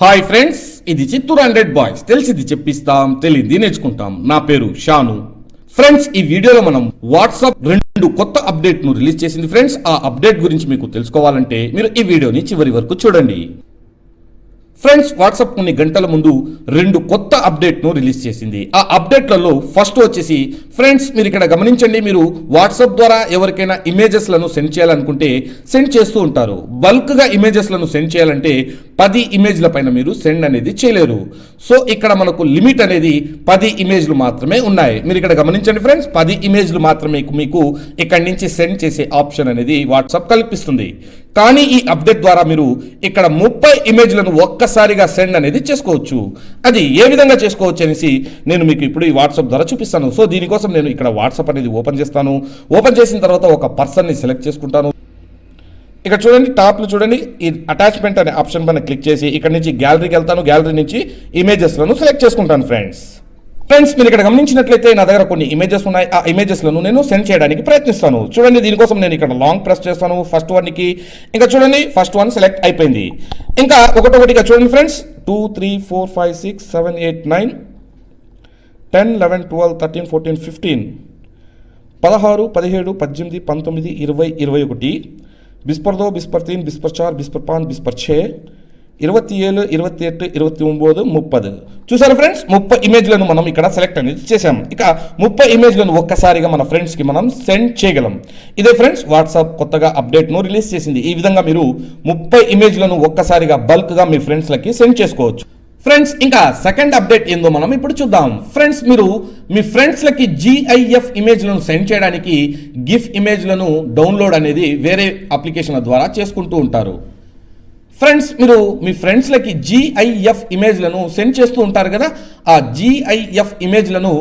Hi friends ఇది Chittoor hundred boys. తెలిసింది చెప్పిస్తాం తెలియంది నేర్చుకుంటాం. నా పేరు షాను. ఫ్రెండ్స్ ఈ వీడియోలో మనం వాట్సాప్ రెండు కొత్త అప్డేట్ను రిలీజ్ చేసింది. ఫ్రెండ్స్ ఆ అప్డేట్ గురించి మీకు తెలుసుకోవాలంటే మీరు ఈ వీడియోని చివరి వరకు చూడండి. ఫ్రెండ్స్ వాట్సాప్ కొన్ని గంటల ముందు రెండు కొత్త అప్డేట్ను రిలీజ్ చేసింది. ఆ అప్డేట్లలో ఫస్ట్ వచ్చేసి ఫ్రెండ్స్ మీరు ఇక్కడ గమనించండి మీరు వాట్సాప్ ద్వారా ఎవరికైనా ఇమేజెస్లను సెండ్ చేయాలనుకుంటే సెండ్ చేస్తూ ఉంటారు. బల్క్గా ఇమేజెస్లను సెండ్ చేయాలంటే పది ఇమేజ్ల పైన మీరు సెండ్ అనేది చేయలేరు. సో ఇక్కడ మనకు లిమిట్ అనేది పది ఇమేజ్లు మాత్రమే ఉన్నాయి. మీరు ఇక్కడ గమనించండి ఫ్రెండ్స్ పది ఇమేజ్లు మాత్రమే మీకు ఇక్కడ నుంచి సెండ్ చేసే ఆప్షన్ అనేది వాట్సాప్ కల్పిస్తుంది. కానీ ఈ అప్డేట్ ద్వారా మీరు ఇక్కడ ముప్పై ఇమేజ్లను ఒక్కసారిగా సెండ్ అనేది చేసుకోవచ్చు. అది ఏ విధంగా చేసుకోవచ్చు అనేసి నేను మీకు ఇప్పుడు ఈ వాట్సాప్ ద్వారా చూపిస్తాను. సో దీనికోసం నేను ఇక్కడ వాట్సాప్ అనేది ఓపెన్ చేస్తాను. ఓపెన్ చేసిన తర్వాత ఒక పర్సన్ని సెలెక్ట్ చేసుకుంటాను. ఇక్కడ చూడండి టాప్లో చూడండి ఈ అటాచ్మెంట్ అనే ఆప్షన్ పైన క్లిక్ చేసి ఇక్కడ నుంచి గ్యాలరీకి వెళ్తాను గ్యాలరీ నుంచి ఇమేజెస్లను సెలెక్ట్ చేసుకుంటాను ఫ్రెండ్స్ ఫ్రెండ్స్ మీరు ఇక్కడ గమనించినట్లయితే నా దగ్గర కొన్ని ఇమేజెస్ ఉన్నాయి. ఆ ఇమేజెస్లను నేను సెండ్ చేయడానికి ప్రయత్నిస్తాను. చూడండి దీనికోసం నేను ఇక్కడ లాంగ్ ప్రెస్ చేస్తాను ఫస్ట్ వన్కి ఇంకా చూడండి ఫస్ట్ వన్ సెలెక్ట్ అయిపోయింది. ఇంకా ఒకటొకటిగా చూడండి friends two three four five six seven eight nine ten eleven twelve thirteen fourteen fifteen పదహారు పదిహేడు పద్దెనిమిది పంతొమ్మిది ఇరవై ఇరవై ఒకటి. బిస్పర్ దో బిస్పర్ తీన్ బిస్పర్ చార్ బిస్పర్ పాన్ బిస్పర్ ఛే இருபத்தி ఏడు ఇరవై ఎట్టు ఇరవై ఒంబోదు ముప్పది చూసారు ఫ్రెండ్స్ ముప్పై ఇమేజ్లను మనం ఇక్కడ సెలెక్ట్ అనేది చేసాం ఇక ముప్పై ఇమేజ్లను ఒక్కసారిగా మన ఫ్రెండ్స్కి మనం సెండ్ చేయగలం ఇదే ఫ్రెండ్స్ వాట్సాప్ కొత్తగా అప్డేట్ను రిలీజ్ చేసింది ఈ విధంగా మీరు ముప్పై ఇమేజ్లను ఒక్కసారిగా బల్క్గా మీ ఫ్రెండ్స్లకి సెండ్ చేసుకోవచ్చు ఫ్రెండ్స్ ఇంకా సెకండ్ అప్డేట్ ఏందో మనం ఇప్పుడు చూద్దాం. ఫ్రెండ్స్ మీరు మీ ఫ్రెండ్స్లకి జిఐఎఫ్ ఇమేజ్లను సెండ్ చేయడానికి గిఫ్ ఇమేజ్లను డౌన్లోడ్ అనేది వేరే అప్లికేషన్ల ద్వారా చేసుకుంటూ ఉంటారు. ఫ్రెండ్స్ మీరు మీ ఫ్రెండ్స్లకి జిఐఎఫ్ ఇమేజ్లను సెండ్ చేస్తూ ఉంటారు కదా? ఆ జిఐఎఫ్ ఇమేజ్లను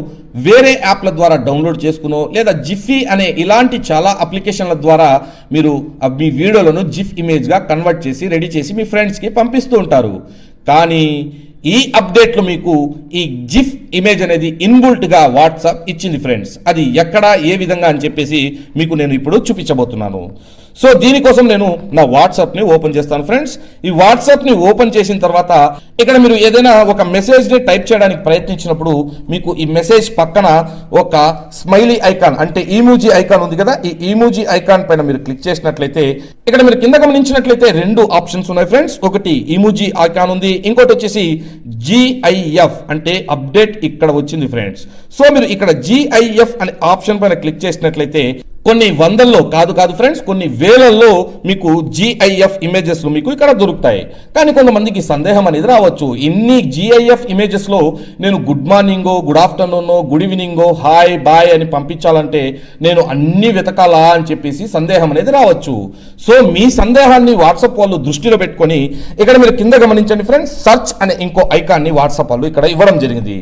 వేరే యాప్ల ద్వారా డౌన్లోడ్ చేసుకునో లేదా జిఫీ అనే ఇలాంటి చాలా అప్లికేషన్ల ద్వారా మీరు మీ వీడియోలను జిఫ్ ఇమేజ్గా కన్వర్ట్ చేసి రెడీ చేసి మీ ఫ్రెండ్స్కి పంపిస్తూ ఉంటారు. కానీ ఈ అప్డేట్లో మీకు ఈ జిఫ్ ఇమేజ్ అనేది ఇన్బుల్ట్గా వాట్సాప్ ఇచ్చింది ఫ్రెండ్స్ అది ఎక్కడ ఏ విధంగా అని చెప్పేసి మీకు నేను ఇప్పుడు చూపించబోతున్నాను. సో దీనికోసం నేను నా వాట్సాప్ని ఓపెన్ చేస్తాను ఫ్రెండ్స్ ఈ వాట్సాప్ని ఓపెన్ చేసిన తర్వాత ఇక్కడ మీరు ఏదైనా ఒక మెసేజ్ని టైప్ చేయడానికి ప్రయత్నించినప్పుడు మీకు ఈ మెసేజ్ పక్కన ఒక స్మైలీ ఐకాన్ అంటే ఈమూజీ ఐకాన్ ఉంది కదా ఈ ఈమూజీ ఐకాన్ పైన మీరు క్లిక్ చేసినట్లయితే ఇక్కడ మీరు కింద గమనించినట్లయితే రెండు ఆప్షన్స్ ఉన్నాయి ఫ్రెండ్స్ ఒకటి ఈమూజీ ఐకాన్ ఉంది ఇంకోటి వచ్చేసి జిఐఎఫ్ అంటే అప్డేట్ ఇక్కడ వచ్చింది ఫ్రెండ్స్ సో మీరు ఇక్కడ జిఐఎఫ్ అనే ఆప్షన్ పైన క్లిక్ చేసినట్లయితే కొన్ని వందల్లో కాదు కాదు ఫ్రెండ్స్ కొన్ని వేలల్లో మీకు జిఐఎఫ్ ఇమేజెస్ మీకు ఇక్కడ దొరుకుతాయి. కానీ కొంతమందికి సందేహం అనేది రావచ్చు. ఇన్ని జిఐఎఫ్ ఇమేజెస్లో నేను గుడ్ మార్నింగో గుడ్ ఆఫ్టర్నూనో గుడ్ ఈవినింగో హాయ్ బాయ్ అని పంపించాలంటే నేను అన్ని వెతకాలా అని చెప్పేసి సందేహం అనేది రావచ్చు. సో మీ సందేహాన్ని వాట్సాప్ వాళ్ళు దృష్టిలో పెట్టుకొని ఇక్కడ మీరు కింద గమనించండి ఫ్రెండ్స్ సర్చ్ అనే ఇంకో ఐకాన్ని వాట్సాప్ వాళ్ళు ఇక్కడ ఇవ్వడం జరిగింది.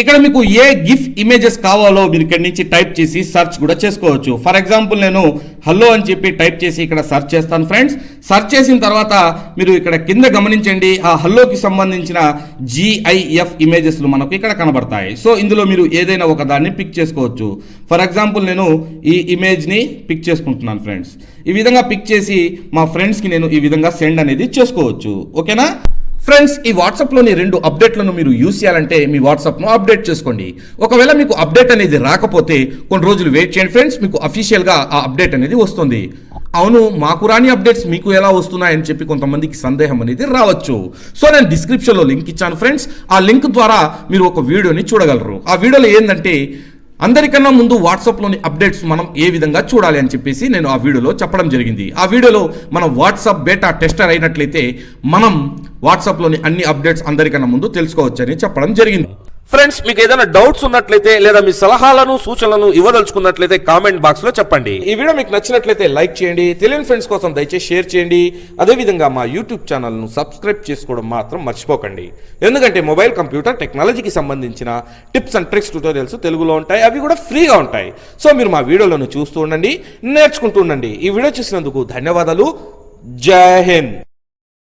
ఇక్కడ మీకు ఏ గిఫ్ ఇమేజెస్ కావాలో మీరు ఇక్కడ నుంచి టైప్ చేసి సెర్చ్ కూడా చేసుకోవచ్చు. ఫర్ ఎగ్జాంపుల్ నేను హలో అని చెప్పి టైప్ చేసి ఇక్కడ సెర్చ్ చేస్తాను ఫ్రెండ్స్ సర్చ్ చేసిన తర్వాత మీరు ఇక్కడ కింద గమనించండి. ఆ హల్లోకి సంబంధించిన జిఐఎఫ్ ఇమేజెస్లు మనకు ఇక్కడ కనబడతాయి. సో ఇందులో మీరు ఏదైనా ఒక దాన్ని పిక్ చేసుకోవచ్చు. ఫర్ ఎగ్జాంపుల్ నేను ఈ ఇమేజ్ని పిక్ చేసుకుంటున్నాను ఫ్రెండ్స్ ఈ విధంగా పిక్ చేసి మా ఫ్రెండ్స్కి నేను ఈ విధంగా సెండ్ అనేది చేసుకోవచ్చు. ఓకేనా ఫ్రెండ్స్ ఈ వాట్సాప్లోని రెండు అప్డేట్లను మీరు యూస్ చేయాలంటే మీ వాట్సాప్ను అప్డేట్ చేసుకోండి. ఒకవేళ మీకు అప్డేట్ అనేది రాకపోతే కొన్ని రోజులు వెయిట్ చేయండి. ఫ్రెండ్స్ మీకు అఫీషియల్గా ఆ అప్డేట్ అనేది వస్తుంది. అవును మాకు రాని అప్డేట్స్ మీకు ఎలా వస్తున్నాయని చెప్పి కొంతమందికి సందేహం అనేది రావచ్చు. సో నేను డిస్క్రిప్షన్లో లింక్ ఇచ్చాను ఫ్రెండ్స్ ఆ లింక్ ద్వారా మీరు ఒక వీడియోని చూడగలరు. ఆ వీడియోలో ఏంటంటే అందరికన్నా ముందు వాట్సాప్లోని అప్డేట్స్ మనం ఏ విధంగా చూడాలి అని చెప్పేసి నేను ఆ వీడియోలో చెప్పడం జరిగింది. ఆ వీడియోలో మనం వాట్సాప్ బేటా టెస్టర్ అయినట్లయితే మనం వాట్సాప్లోని అన్ని అప్డేట్స్ అందరికన్నా ముందు తెలుసుకోవచ్చని చెప్పడం జరిగింది. ఫ్రెండ్స్ మీకు ఏదైనా డౌట్స్ ఉన్నట్లయితే లేదా మీ సలహాలను సూచనలను ఇవ్వదలుచుకున్నట్లయితే కామెంట్ బాక్స్లో చెప్పండి. ఈ వీడియో మీకు నచ్చినట్లయితే లైక్ చేయండి. తెలియని ఫ్రెండ్స్ కోసం దయచేసి షేర్ చేయండి. అదేవిధంగా మా యూట్యూబ్ ఛానల్ను సబ్స్క్రైబ్ చేసుకోవడం మాత్రం మర్చిపోకండి. ఎందుకంటే మొబైల్ కంప్యూటర్ టెక్నాలజీకి సంబంధించిన టిప్స్ అండ్ ట్రిక్స్ ట్యూటోరియల్స్ తెలుగులో ఉంటాయి. అవి కూడా ఫ్రీగా ఉంటాయి. సో మీరు మా వీడియోలను చూస్తూ ఉండండి నేర్చుకుంటూ ఉండండి. ఈ వీడియో చూసినందుకు ధన్యవాదాలు. జై హింద్.